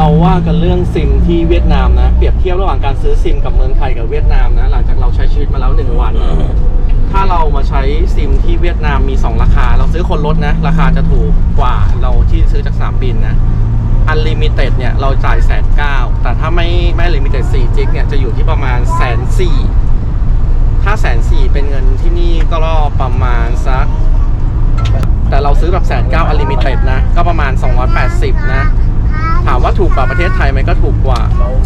เราว่ากันเรื่องซิมที่เวียดนามนะ เปรียบเทียบระหว่างการซื้อซิมกับเมืองไทยกับเวียดนามนะ หลังจากเราใช้ชีวิตมาแล้วหนึ่งวัน ถ้าเรามาใช้ซิมที่เวียดนามมี 2 ราคา เราซื้อคนลดนะ ราคาจะถูกกว่าเราที่ซื้อจากสนามบินนะอันลิมิเต็ดเนี่ยเราจ่ายแสนเก้าแต่ถ้าไม่ไม่ลิมิเต็ด4จิกเนี่ยจะอยู่ที่ประมาณแสนสี่ถ้าแสนสี่เป็นเงินที่นี่ก็ประมาณสักแต่เราซื้อแบบแสนเก้าอันลิมิเต็ดนะ ก็ประมาณ 280 นะามว่าถูกกว่าประเทศไทยไหมก็ถูกกว่า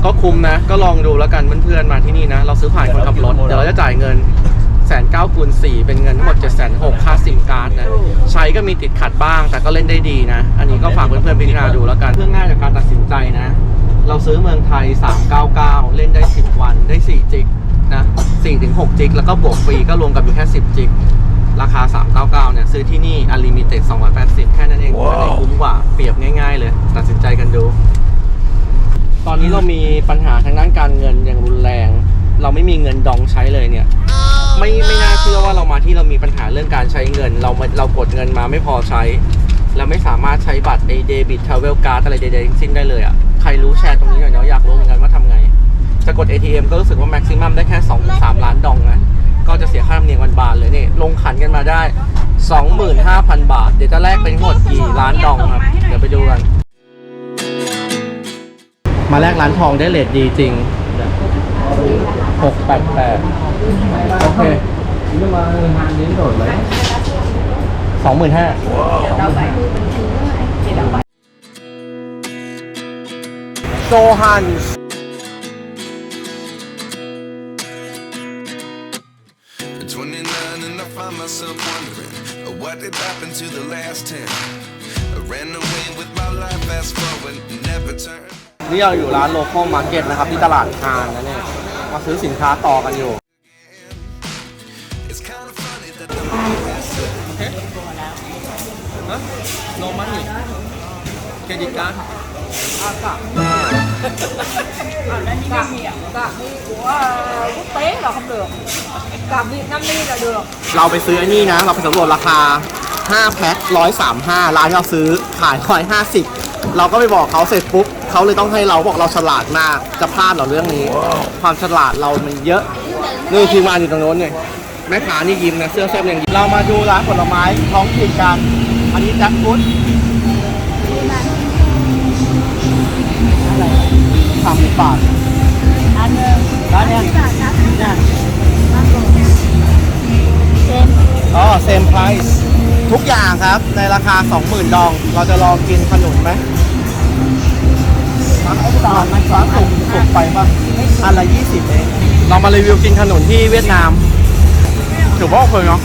ก็คุ้มนะ ก็ลองดูแล้วกันเพื่อนๆมาที่นี่นะ เราซื้อผ่านคนขับรถ เดี๋ยวเราจะจ่ายเงินแสนเก้าคูณสี่เป็นเงินทั้งหมดเจ็ดแสนหกค่าซิมการ์ดนะ ใช้ก็มีติดขัดบ้าง แต่ก็เล่นได้ดีนะ อันนี้ก็ฝากเพื่อนๆพิจารณาดูแล้วกัน เพื่อง่ายจากการตัดสินใจนะ เราซื้อเมืองไทย 399 เล่นได้ 10 วันได้ 4 จิกนะ4ถึง6จิก แล้วก็บวกฟรีก็รวมกันอยู่แค่ 10 จิก ราคา 399 เนี่ย ซื้อที่นี่ Unlimited 280 แค่นั้นเองไม่ได้คุ้มกว่า เปรียบง่ายๆเลย ตัดสินใจกันดู ตอ นนี้เรามีปัญหาทางด้านการเงินอย่างรุนแรง เราไม่มีเงินดองใช้เลยเนี่ย ไม่ไม่น่าเชื่อว่าเรามาที่เรามีปัญหาเรื่องการใช้เงิน เรามาเรากดเงินมาไม่พอใช้แล้วไม่สามารถใช้บัตรไอเดบิตทราเวลการ์ดอะไรใดๆทั้งสิ้นได้เลยอะใครรู้แชร์ตรงนี้หน่อยเนาะอยากรู้เหมือนกันว่าทำไง จะกด ATM ก็รู้สึกว่าแม็กซิมัมได้แค่2-3ถึงล้านดองนะก็จะเสียค่าธรรมเนียมวันบานเลยนี่ลงขันกันมาได้ 25,000 บาท เดี๋ยวจะแลกเป็นทั้งหมดกี่ล้านดองครับ เดี๋ยวไปดูกัน มาแลกร้านทองได้เลทดีจริง688โอเคสองหมื่นห้าโซฮัน At 29 and I find myself wondering uh, what did happen to the last 10. I ran away with my life, fast forward, never turn. นี่เราอยู่ร้านโลคอลมาร์เก็ตนะครับ ที่ตลาดคานนะเนี่ย มาซื้อสินค้าต่อกันอยู่ It's kind of funny that the movie is set. โอเคฮะ no money เครดิตการ์ด Cạc, cạc đi của ờ, quốc tế là không được Cạc Việt Nam đi là được เราไปซื้อไอ้นี่นะ เราไปสำรวจราคา 5 แพ็ค135 ร้านที่เราซื้อขาย150 เราก็ไปบอกเขาเสร็จปุ๊บเขาเลยต้องให้เราบอกเราฉลาดมากจะพลาดเหรอเรื่องนี้ ความฉลาดเรามันเยอะนี่ทีมงานอยู่ตรงโน้นไงแม่ค้านี่ยิ้มนะเสื้อแซ่บยังยิ้มเรามาดูร้านผลไม้ท้องถิ่นกัน อันนี้แจ็คฟุตสามสิบบาท Anh ร้านเนี้ยเนี่ย xem อ๋อ same price ทุกอย่างครับในราคา 20,000 ดอง เราจะลองกินขนุนไหม มันไอ้ตอนมันสอนสุกสุกไปป่ะอันละ20เองเรามารีวิวกินขนุนที่เวียดนามถือว่าโอเคเนาะ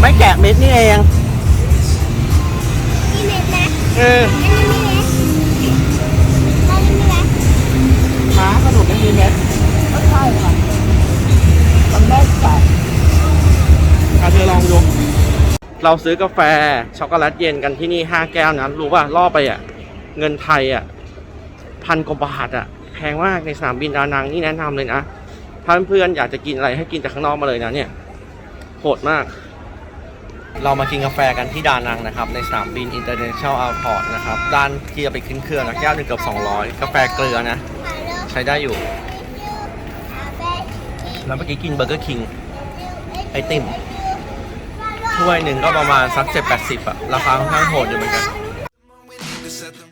ไม่แกะเม็ดนี่เองมีเม็ดนะเออ เราซื้อกาแฟช็อกโกแลตเย็นกันที่นี่5แก้วนะรู้ป่ะล่อไปอะ เงินไทยอะพันกว่าบาทอะแพงมากในสนามบินดานังนี่แนะนำเลยนะถ้าเพื่อนๆอยากจะกินอะไรให้กินจากข้างนอกมาเลยนะเนี่ยโหดมาก เรามากินกาแฟกันที่ดานังนะครับ ในสนามบิน International Airport นะครับ ด้านที่จะไปขึ้นเครื่องนะแก้วหนึ่งเกือบ200 กาแฟเกลือนะ ใช้ได้อยู่ แล้วเมื่อกี้กินเบอร์เกอร์คิงไอติม ถ้วยหนึ่งก็ประมาณสักเจ็ดแปดสิบอะราคาค่อนข้างโหดอยู่เหมือนกัน We need to set them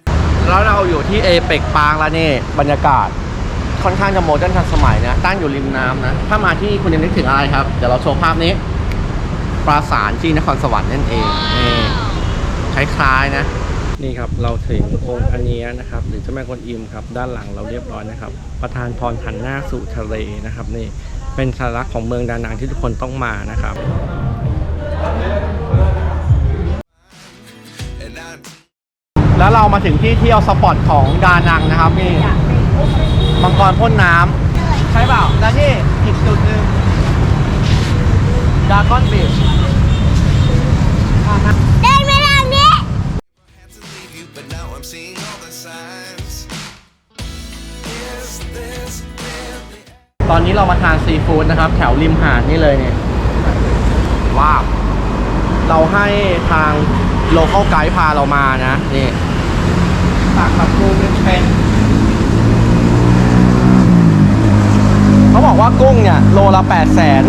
แล้วเราอยู่ที่เอเปกปาร์คแล้วนี่บรรยากาศค่อนข้างจะโมเดิร์นทันสมัยนะตั้งอยู่ริมน้ำนะ ถ้ามาที่นี่คุณจะนึกถึงอะไรครับ เดี๋ยวเราโชว์ภาพนี้ ปราสาทที่นครสวรรค์นั่นเองนี่คล้ายๆนะ นี่ครับเราถึงองค์พระเนียนะครับ หรือเจ้าแม่กวนอิมครับ ด้านหลังเราเรียบร้อยนะครับ ประธานพรหันหน้าสู่ทะเลนะครับ นี่เป็นสัญลักษณ์ของเมืองดานังที่ทุกคนต้องมานะครับ and I แล้วเรามาถึงที่เที่ยวสปอตของดานังนะครับนี่มังกรพ่นน้ำใช่เปล่าแล้วนี่อีกจุดหนึ่งดากอนบีชเดินมาทางนี้ had to leave you, but now I'm seeing all the signs. Is this really ตอนนี้เรามาทานซีฟู้ดนะครับ แถวริมหาดนี่เลยเนี่ยว้าว เราให้ทางโลเคอลไกด์พาเรามานะ นี่ตักแบบรูเป็นเป็นเขาบอกว่ากุ้งเนี่ย โลละ8 0 0แสน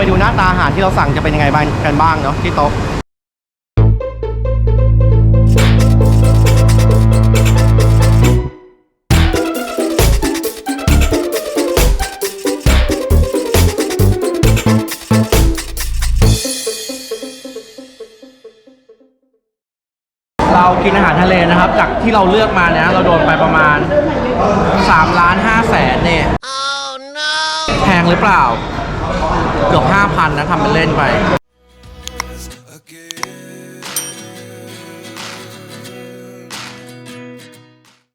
ไปดูหน้าตาอาหารที่เราสั่งจะเป็นยังไงบ้างกันบ้างเนาะที่โต๊ะเรากินอาหารทะเลนะครับ จากที่เราเลือกมาเนี่ยเราโดนไปประมาณ3ล้าน5แสนเนี่ยแพงหรือเปล่า เกือบ5,000นะทำเป็นเล่นไป